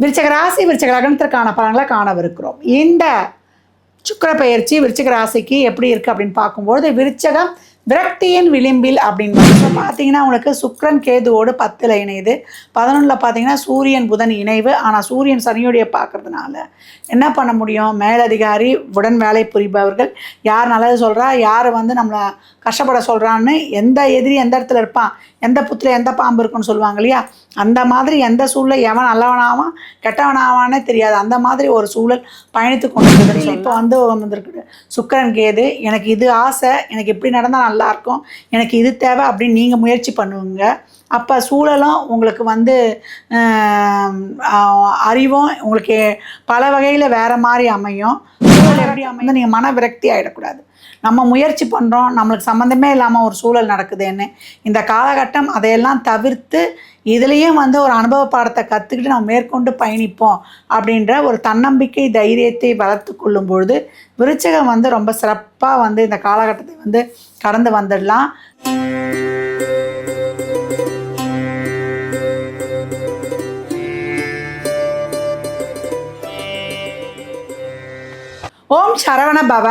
விருச்சக ராசி விருச்சக லக்னத்திற்கான பலன்களை காணவிருக்கிறோம். இந்த சுக்கிர பயிற்சி விருச்சக ராசிக்கு எப்படி இருக்குது அப்படின்னு பார்க்கும்போது விருச்சகம் விரக்தியின் விளிம்பில் அப்படின்னு வந்து பார்த்தீங்கன்னா உங்களுக்கு சுக்கிரன் கேதுவோடு பத்தில் இணையுது. பதினொன்றில் பார்த்தீங்கன்னா சூரியன் புதன் இணைவு. ஆனால் சூரியன் சனியுடைய பார்க்கறதுனால என்ன பண்ண முடியும்? மேலதிகாரி உடன் வேலை புரிபவர்கள். யார் நல்லது சொல்கிறா யார் வந்து நம்மளை கஷ்டப்பட சொல்கிறான்னு எந்த எதிரி எந்த இடத்துல இருப்பான்? எந்த புத்துல எந்த பாம்பு இருக்குன்னு சொல்லுவாங்க இல்லையா? அந்த மாதிரி எந்த சூழலை எவன் நல்லவனாவான் கெட்டவனாவானே தெரியாது. அந்த மாதிரி ஒரு சூழல் பயணித்து கொண்டு இருக்குது இப்போ வந்து வந்திருக்கு சுக்கிரன் கேது எனக்கு இது ஆசை எனக்கு இப்படி நடந்தால் நல்லா இருக்கும் எனக்கு இது தேவை அப்படின்னு நீங்கள் முயற்சி பண்ணுவீங்க அப்போ சூழலும் உங்களுக்கு வந்து அறிவும் உங்களுக்கு பல வகையில் வேறு மாதிரி அமையும். சூழல் எப்படி அமையும் நீங்கள் மன விரக்தி ஆகிடக்கூடாது நம்ம முயற்சி பண்ணுறோம் நம்மளுக்கு சம்மந்தமே இல்லாமல் ஒரு சூழல் நடக்குதுன்னு. இந்த காலகட்டம் அதையெல்லாம் தவிர்த்து இதுலேயும் வந்து ஒரு அனுபவ பாடத்தை கற்றுக்கிட்டு நம்ம மேற்கொண்டு பயணிப்போம் அப்படின்ற ஒரு தன்னம்பிக்கை தைரியத்தை வளர்த்து கொள்ளும் பொழுது விருச்சகம் வந்து ரொம்ப சிறப்பாக வந்து இந்த காலகட்டத்தை வந்து கடந்து வந்துடலாம். ஓம் சரவண பவ.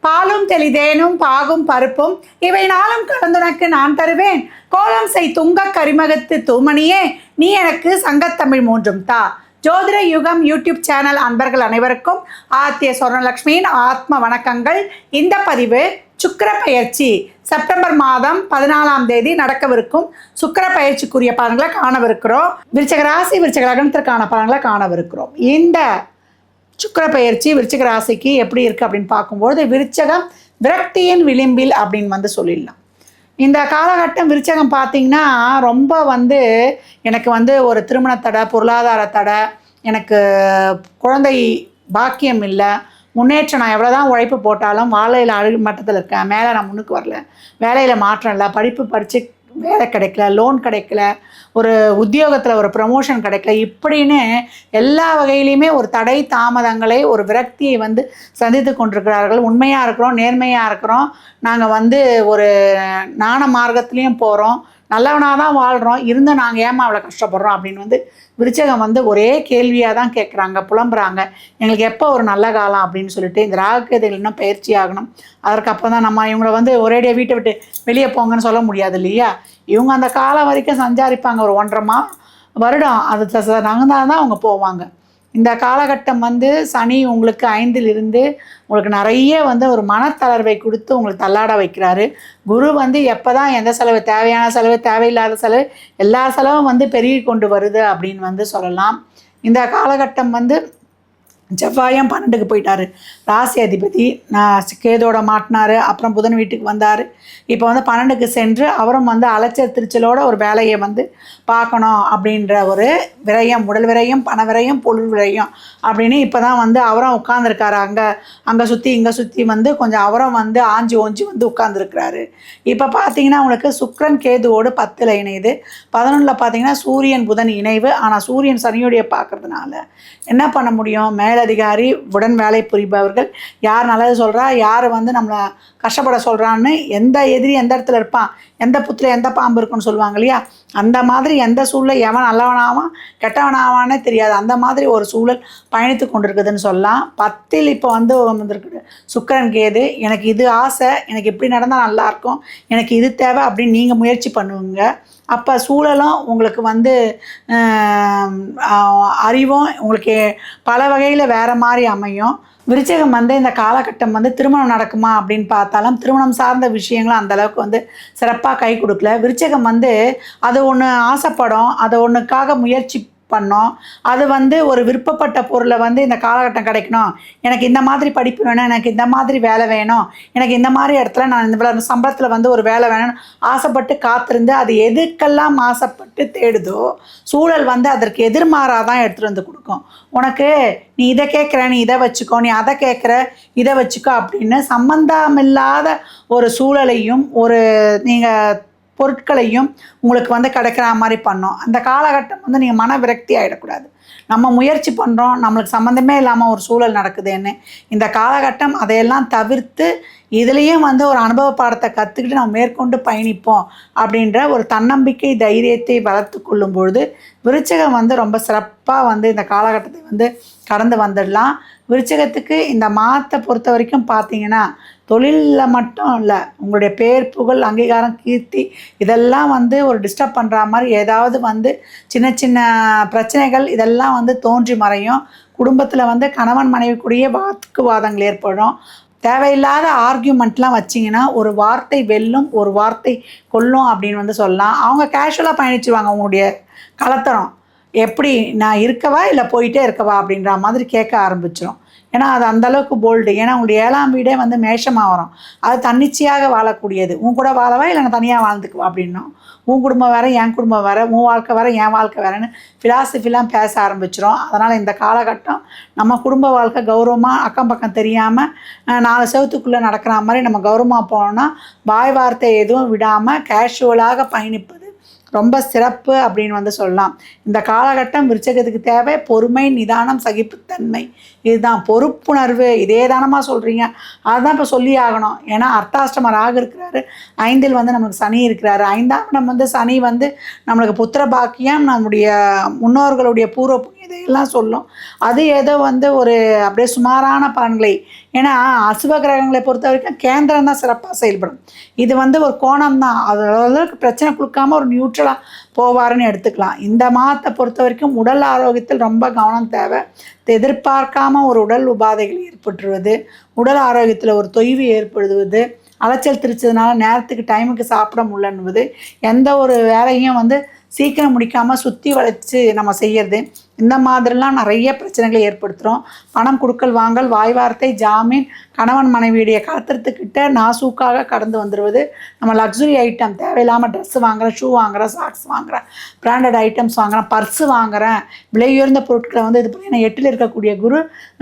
பாலும் தெளிதேனும் பாகும் பருப்பும் இவை நாளும் கலந்துனக்கு நான் தருவேன். கோலம் செய் துங்க கரிமகத்து தூமணியே நீ எனக்கு சங்கத்தமிழ் மூன்றும் தா. ஜோதிட யுகம் யூடியூப் சேனல் அன்பர்கள் அனைவருக்கும் ஆத்திய சொர்ணலக்ஷ்மியின் ஆத்ம வணக்கங்கள். இந்த பதிவு சுக்கர பயிற்சி. செப்டம்பர் மாதம் பதினாலாம் தேதி நடக்கவிருக்கும் சுக்கர பயிற்சிக்குரிய பலன்களை காணவிருக்கிறோம். விருச்சக ராசி விருச்சக லக்னத்திற்கான பலன்களை காணவிருக்கிறோம். இந்த சுக்கிர பயிற்சி விருச்சிக ராசிக்கு எப்படி இருக்குது அப்படின்னு பார்க்கும்போது விருச்சகம் விரக்தியின் விளிம்பில் அப்படின்னு வந்து சொல்லிடலாம். இந்த காலகட்டம் விருச்சகம் பார்த்தீங்கன்னா ரொம்ப வந்து எனக்கு வந்து ஒரு திருமண தடை பொருளாதார தடை எனக்கு குழந்தை பாக்கியம் இல்லை முன்னேற்றம் நான் எவ்வளோ தான் உழைப்பு போட்டாலும் வாழையில் அழகு மட்டத்தில் இருக்கேன் மேலே நான் முன்னுக்கு வரல வேலையில் மாற்றம் இல்லை படிப்பு படித்து வேலை கிடைக்கல லோன் கிடைக்கல ஒரு உத்தியோகத்தில் ஒரு ப்ரமோஷன் கிடைக்கல இப்படின்னு எல்லா வகையிலையுமே ஒரு தடை தாமதங்களை ஒரு விரக்தியை வந்து சந்தித்து கொண்டிருக்கிறார்கள். உண்மையாக இருக்கிறோம் நேர்மையாக இருக்கிறோம். நாங்கள் வந்து ஒரு நாண மார்க்கத்துலேயும் போகிறோம் நல்லவனாக தான் வாழ்கிறோம் இருந்தும் நாங்கள் ஏமா அவ்வளோ கஷ்டப்படுறோம் அப்படின்னு வந்து விருச்சகம் வந்து ஒரே கேள்வியாக தான் கேட்குறாங்க புலம்புறாங்க. எங்களுக்கு எப்போ ஒரு நல்ல காலம் அப்படின்னு சொல்லிட்டு இந்த ராகுகேதைகள் இன்னும் பயிற்சி ஆகணும். அதற்கப்புறம் தான் நம்ம இவங்களை வந்து ஒரேடியாக வீட்டை விட்டு வெளியே போங்கன்னு சொல்ல முடியாது இல்லையா? இவங்க அந்த காலம் வரைக்கும் சஞ்சாரிப்பாங்க ஒரு ஒன்றரை மா வருடம். அது நகர்ந்தால் தான் அவங்க போவாங்க. இந்த காலகட்டம் வந்து சனி உங்களுக்கு ஐந்தில் இருந்து உங்களுக்கு நிறைய வந்து ஒரு மனத்தளர்வை கொடுத்து உங்களுக்கு தள்ளாட வைக்கிறாரு. குரு வந்து எப்போ தான் எந்த செலவு தேவையான செலவு தேவையில்லாத செலவு எல்லா செலவும் வந்து பெருகி கொண்டு வருது அப்படின்னு வந்து சொல்லலாம். இந்த காலகட்டம் வந்து செவ்வாயும் பன்னெண்டுக்கு போயிட்டாரு? ராசி அதிபதி நான் கேதோட மாட்டினார் அப்புறம் புதன் வீட்டுக்கு வந்தார். இப்போ வந்து பன்னெண்டுக்கு சென்று அவரும் வந்து அலைச்சல் திருச்சலோட ஒரு வேலையை வந்து பார்க்கணும் அப்படின்ற ஒரு விரயம் உடல் விரயம் பண விரயம் பொருள் விரயம் அப்படின்னு இப்போ தான் வந்து அவரும் உட்காந்துருக்காரு அங்கே அங்கே சுற்றி இங்கே சுற்றி வந்து கொஞ்சம் அவரும் வந்து ஆஞ்சி ஓஞ்சி வந்து உட்காந்துருக்கிறாரு இப்போ பார்த்தீங்கன்னா உங்களுக்கு சுக்ரன் கேதுவோடு பத்தில் இணையுது. பதினொன்றில் பார்த்தீங்கன்னா சூரியன் புதன் இணைவு. ஆனால் சூரியன் சனியுடைய பார்க்கறதுனால என்ன பண்ண முடியும்? மேலதிகாரி உடன் வேலை புரிபவர்கள். யார் நல்லது சொல்கிறா யார் வந்து நம்மளை கஷ்டப்பட சொல்கிறான்னு எந்த எதிரி எந்த இடத்துல இருப்பான் எந்த புத்தில் எந்த பாம்பு இருக்குன்னு சொல்லுவாங்க இல்லையா? அந்த மாதிரி எந்த சூழலில் எவன் நல்லவனாவான் கெட்டவனாவானே தெரியாது. அந்த மாதிரி ஒரு சூழல் பயணித்து கொண்டிருக்குதுன்னு சொல்லலாம். பத்தில் இப்போ வந்து வந்திருக்கு சுக்கரன் கேது. எனக்கு இது ஆசை எனக்கு இப்படி நடந்தால் நல்லாயிருக்கும் எனக்கு இது தேவை அப்படின்னு நீங்கள் முயற்சி பண்ணுவீங்க அப்போ சூழலும் உங்களுக்கு வந்து அறிவும் உங்களுக்கு பல வகையில் வேறு மாதிரி அமையும். விருச்சகம் வந்து இந்த காலகட்டம் வந்து திருமணம் நடக்குமா அப்படின்னு பார்த்தாலும் திருமணம் சார்ந்த விஷயங்களும் அந்த அளவுக்கு வந்து சிறப்பாக கை கொடுக்கல. விருச்சகம் வந்து அது ஒன்று ஆசைப்படும். அதை ஒன்றுக்காக முயற்சி பண்ணோம். அது வந்து ஒரு விருப்பப்பட்ட பொருளை வந்து இந்த காலகட்டம் கிடைக்கணும். எனக்கு இந்த மாதிரி படிப்பு வேணும் எனக்கு இந்த மாதிரி வேலை வேணும் எனக்கு இந்த மாதிரி இடத்துல நான் இந்த இவ்வளவு சம்பளத்தில் வந்து ஒரு வேலை வேணும்னு ஆசைப்பட்டு காத்திருந்து அது எதுக்கெல்லாம் ஆசைப்பட்டு தேடுதோ சூழல் வந்து அதற்கு எதிர்மாறாக தான் எடுத்துகிட்டு வந்து கொடுக்கும். உனக்கு நீ இதை கேட்குற நீ இதை வச்சுக்கோ நீ அதை கேட்குற இதை வச்சுக்கோ அப்படின்னு சம்பந்தமில்லாத ஒரு சூழலையும் ஒரு நீங்கள் பொருட்களையும் உங்களுக்கு வந்து கிடைக்கிற மாதிரி பண்ணும். அந்த காலகட்டம் வந்து நீங்கள் மன விரக்தி ஆகிடக்கூடாது நம்ம முயற்சி பண்ணுறோம் நம்மளுக்கு சம்மந்தமே இல்லாமல் ஒரு சூழல் நடக்குதுன்னு. இந்த காலகட்டம் அதையெல்லாம் தவிர்த்து இதுலேயும் வந்து ஒரு அனுபவ பாடத்தை கற்றுக்கிட்டு நம்ம மேற்கொண்டு பயணிப்போம் அப்படின்ற ஒரு தன்னம்பிக்கை தைரியத்தை வளர்த்து கொள்ளும் பொழுது விருச்சகம் வந்து ரொம்ப சிறப்பாக வந்து இந்த காலகட்டத்தை வந்து கடந்து வந்துடலாம். விருச்சகத்துக்கு இந்த மாதத்தை பொறுத்த வரைக்கும் பார்த்தீங்கன்னா தொழிலில் மட்டும் இல்லை உங்களுடைய பேர் புகழ் அங்கீகாரம் கீர்த்தி இதெல்லாம் வந்து ஒரு டிஸ்டர்ப் பண்ணுற மாதிரி ஏதாவது வந்து சின்ன சின்ன பிரச்சனைகள் இதெல்லாம் வந்து தோன்றி மறையும். குடும்பத்தில் வந்து கணவன் மனைவிக்குரிய வாக்குவாதங்கள் ஏற்படும். தேவையில்லாத ஆர்கியூமெண்ட்லாம் வச்சிங்கன்னா ஒரு வார்த்தை வெல்லும் ஒரு வார்த்தை கொல்லும் அப்படின்னு வந்து சொல்லலாம். அவங்க கேஷுவலாக பயணிச்சுருவாங்க உங்களுடைய கலத்தரம். எப்படி நான் இருக்கவா இல்லை போயிட்டே இருக்கவா அப்படின்ற மாதிரி கேட்க ஆரம்பிச்சிடும் ஏன்னா அது அந்தளவுக்கு போல்டு ஏன்னா உங்களுடைய ஏழாம் வீடே வந்து மேஷமாக வரும். அது தன்னிச்சையாக வாழக்கூடியது. உன் கூட வாழவா இல்லை நான் தனியாக வாழ்ந்துக்குவா அப்படின்னும். உன் குடும்பம் வேறு என் குடும்பம் வேறு உன் வாழ்க்கை வேறு என் வாழ்க்கை வேறுன்னு ஃபிலாசபிலாம் பேச ஆரம்பிச்சிடும் அதனால் இந்த காலகட்டம் நம்ம குடும்ப வாழ்க்கை கௌரவமாக அக்கம் பக்கம் தெரியாமல் நாலு செவத்துக்குள்ளே நடக்கிற மாதிரி நம்ம கௌரவமாக போனோம்னா வாய் வார்த்தை எதுவும் விடாமல் கேஷுவலாக பயணிப்பது ரொம்ப சிறப்பு அப்படின்னு வந்து சொல்லலாம். இந்த காலகட்டம் விருச்சகத்துக்கு தேவை பொறுமை நிதானம் சகிப்புத்தன்மை. இதுதான் பொறுப்புணர்வு. இதே தானமாக சொல்கிறீங்க அதுதான் இப்போ சொல்லி ஆகணும். ஏன்னா அர்த்தாஷ்டம ராகு இருக்கிறாரு. ஐந்தில் வந்து நமக்கு சனி இருக்கிறாரு. ஐந்தாம் இடம் வந்து சனி வந்து நம்மளுக்கு புத்திர பாக்கியம் நம்முடைய முன்னோர்களுடைய பூர்வ இதையெல்லாம் சொல்லும். அது ஏதோ வந்து ஒரு அப்படியே சுமாரான பலன்களை. ஏன்னா அசுப கிரகங்களை பொறுத்த வரைக்கும் கேந்திரம் தான் சிறப்பாக செயல்படும். இது வந்து ஒரு கோணம் தான் அது அளவுக்கு பிரச்சனை கொடுக்காம ஒரு நியூட்ரலாக போவாருன்னு எடுத்துக்கலாம். இந்த மாதத்தை பொறுத்த வரைக்கும் உடல் ஆரோக்கியத்தில் ரொம்ப கவனம் தேவை. எதிர்பார்க்காம ஒரு உடல் உபாதைகள் ஏற்பட்டுருவது உடல் ஆரோக்கியத்தில் ஒரு தொய்வு ஏற்படுவது அலைச்சல் திரிச்சதுனால நேரத்துக்கு டைமுக்கு சாப்பிட முடியலன்னுவது எந்த ஒரு வேலையும் வந்து சீக்கிரம் முடிக்காமல் சுற்றி வளைச்சு நம்ம செய்கிறது இந்த மாதிரிலாம் நிறைய பிரச்சனைகளை ஏற்படுத்துகிறோம் பணம் கொடுக்கல் வாங்கல் வாய் வார்த்தை ஜாமீன் கணவன் மனைவியுடைய கலத்திரத்துக்கிட்ட நாசூக்காக கடந்து வந்துடுவது நம்ம லக்ஸுரி ஐட்டம் தேவையில்லாமல் ட்ரெஸ் வாங்குகிறேன் ஷூ வாங்குகிறேன் சாக்ஸ் வாங்குகிறேன் பிராண்டட் ஐட்டம்ஸ் வாங்குகிறேன் பர்ஸு வாங்குகிறேன் விலையுயர்ந்த பொருட்களை வந்து இது பண்ணி எட்டில் இருக்கக்கூடிய குரு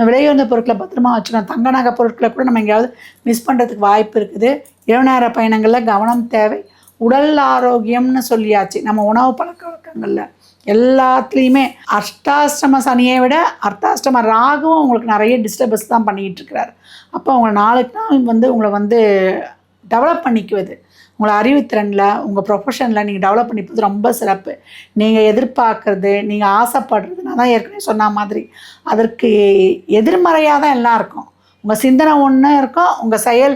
விலையுயர்ந்த பொருட்களை பத்திரமா வச்சுக்கணும். தங்க நகை பொருட்களை கூட நம்ம எங்கேயாவது மிஸ் பண்ணுறதுக்கு வாய்ப்பு இருக்குது. இரவு நேர பயணங்களில் கவனம் தேவை. உடல் ஆரோக்கியம்னு சொல்லியாச்சு. நம்ம உணவு பழக்க வழக்கங்களில் எல்லாத்துலேயுமே அஷ்டாஷ்டம சனியை விட அர்த்தாஷ்டம ராகுவும் உங்களுக்கு நிறைய டிஸ்டர்பன்ஸ் தான் பண்ணிக்கிட்டு இருக்கிறார். அப்போ உங்களை நாளுக்கு நாள் வந்து உங்களை வந்து டெவலப் பண்ணிக்குவது. உங்களை அறிவுத்திறனில் உங்கள் ப்ரொஃபஷனில் நீங்கள் டெவலப் பண்ணிப்பது ரொம்ப சிறப்பு. நீங்கள் எதிர்பார்க்குறது நீங்கள் ஆசைப்படுறது நான் தான் ஏற்கனவே சொன்ன மாதிரி. அதற்கு எதிர்மறையாக தான் எல்லாம் இருக்கும். உங்கள் சிந்தனை ஒன்று இருக்கும் உங்கள் செயல்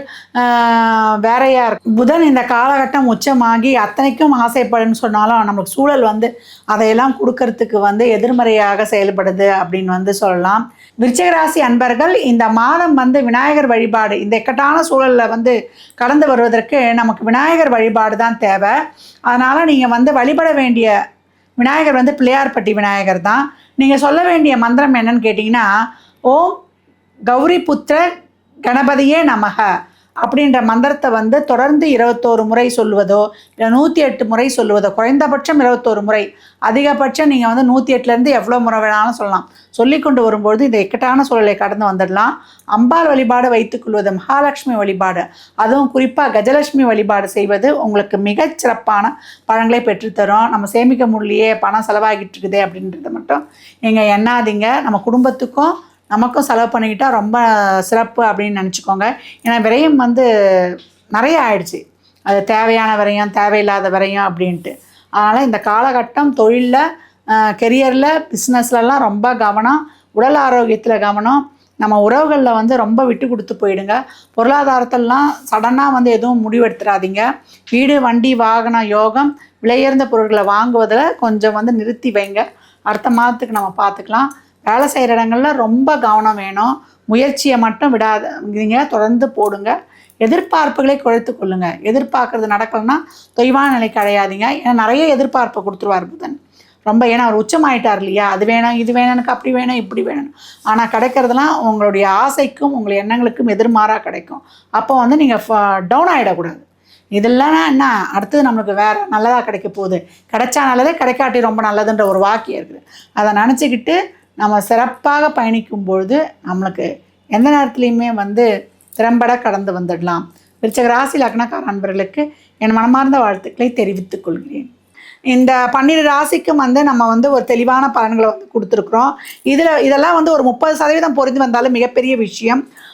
வேறையாக இருக்கும் புதன் இந்த காலகட்டம் உச்சமாகி அத்தனைக்கும் ஆசைப்படுன்னு சொன்னாலும் நம்மளுக்கு சூழல் வந்து அதையெல்லாம் கொடுக்கறதுக்கு வந்து எதிர்மறையாக செயல்படுது அப்படின்னு வந்து சொல்லலாம். விருச்சிகராசி அன்பர்கள் இந்த மாதம் வந்து விநாயகர் வழிபாடு இந்த இக்கட்டான சூழலில் வந்து கடந்து வருவதற்கு நமக்கு விநாயகர் வழிபாடு தான் தேவை. அதனால் நீங்கள் வந்து வழிபட வேண்டிய விநாயகர் வந்து பிள்ளையார்பட்டி விநாயகர் தான். நீங்கள் சொல்ல வேண்டிய மந்திரம் என்னன்னு கேட்டிங்கன்னா ஓம் கௌரி புத்திர கணபதியே நமக அப்படின்ற மந்திரத்தை வந்து தொடர்ந்து இருபத்தோரு முறை சொல்லுவதோ இல்லை நூற்றி எட்டு முறை சொல்லுவதோ குறைந்தபட்சம் இருபத்தோரு முறை. அதிகபட்சம் நீங்கள் வந்து நூற்றி எட்டுலேருந்து எவ்வளோ முறை வேணாலும் சொல்லலாம். சொல்லி கொண்டு வரும்பொழுது இந்த இக்கட்டான சூழலை கடந்து வந்துடலாம். அம்பாள் வழிபாடு வைத்துக்கொள்வது மகாலட்சுமி வழிபாடு. அதுவும் குறிப்பாக கஜலட்சுமி வழிபாடு செய்வது உங்களுக்கு மிகச்சிறப்பான பழங்களை பெற்றுத்தரும் நம்ம சேமிக்க முடியலையே பணம் செலவாகிட்டு இருக்குது அப்படின்றத மட்டும் நீங்கள் எண்ணாதீங்க. நம்ம குடும்பத்துக்கும் நமக்கும் செலவு பண்ணிக்கிட்டால் ரொம்ப சிறப்பு அப்படின்னு நினச்சிக்கோங்க. ஏன்னா விரயம் வந்து நிறைய ஆயிடுச்சு. அது தேவையான விரயம் தேவையில்லாத விரயம் அப்படின்ட்டு. அதனால் இந்த காலகட்டம் தொழிலில் கெரியரில் பிஸ்னஸ்லலாம் ரொம்ப கவனம் உடல் ஆரோக்கியத்தில் கவனம். நம்ம உறவுகளில் வந்து ரொம்ப விட்டு கொடுத்து போயிடுங்க. பொருளாதாரத்திலலாம் சடனாக வந்து எதுவும் முடிவெடுத்துடாதீங்க வீடு வண்டி வாகனம் யோகம் விலையுயர்ந்த பொருட்களை வாங்குவதில் கொஞ்சம் வந்து நிறுத்தி வைங்க. அடுத்த மாதத்துக்கு நம்ம பார்த்துக்கலாம். வேலை செய்கிற இடங்களில் ரொம்ப கவனம் வேணும். முயற்சியை மட்டும் விடாத விடாதீங்க தொடர்ந்து போடுங்க. எதிர்பார்ப்புகளை குறைத்து கொள்ளுங்க. எதிர்பார்க்கறது நடக்கலைன்னா தொய்வான நிலைக்கு அடையாதீங்க ஏன்னா நிறைய எதிர்பார்ப்பை கொடுத்துருவார் புதன். ரொம்ப ஏன்னா அவர் உச்சமாயிட்டார் இல்லையா? அது வேணும் இது வேணும் எனக்கு அப்படி வேணும் இப்படி வேணும். ஆனால் கிடைக்கிறதுலாம் உங்களுடைய ஆசைக்கும் உங்கள் எண்ணங்களுக்கும் எதிர்மாறாக கிடைக்கும். அப்போ வந்து நீங்கள் டவுன் ஆகிடக்கூடாது இதெல்லாம் என்ன? அடுத்தது நம்மளுக்கு வேறு நல்லதாக கிடைக்க போகுது. கிடைச்சா நல்லதே கிடைக்காட்டி ரொம்ப நல்லதுன்ற ஒரு வாக்கியம் இருக்குது. அதை நினச்சிக்கிட்டு நம்ம சிறப்பாக பயணிக்கும் பொழுது நம்மளுக்கு எந்த நேரத்துலையுமே வந்து திறம்பட கடந்து வந்துடலாம். விருச்சக ராசி லக்னக்கார அன்பர்களுக்கு என் மனமார்ந்த வாழ்த்துக்களை தெரிவித்துக் கொள்கிறேன். இந்த பன்னிரு ராசிக்கும் வந்து நம்ம வந்து ஒரு தெளிவான பலன்களை வந்து கொடுத்துருக்குறோம். இதில் இதெல்லாம் வந்து ஒரு முப்பது சதவீதம் பொருந்து வந்தாலும் மிகப்பெரிய விஷயம்.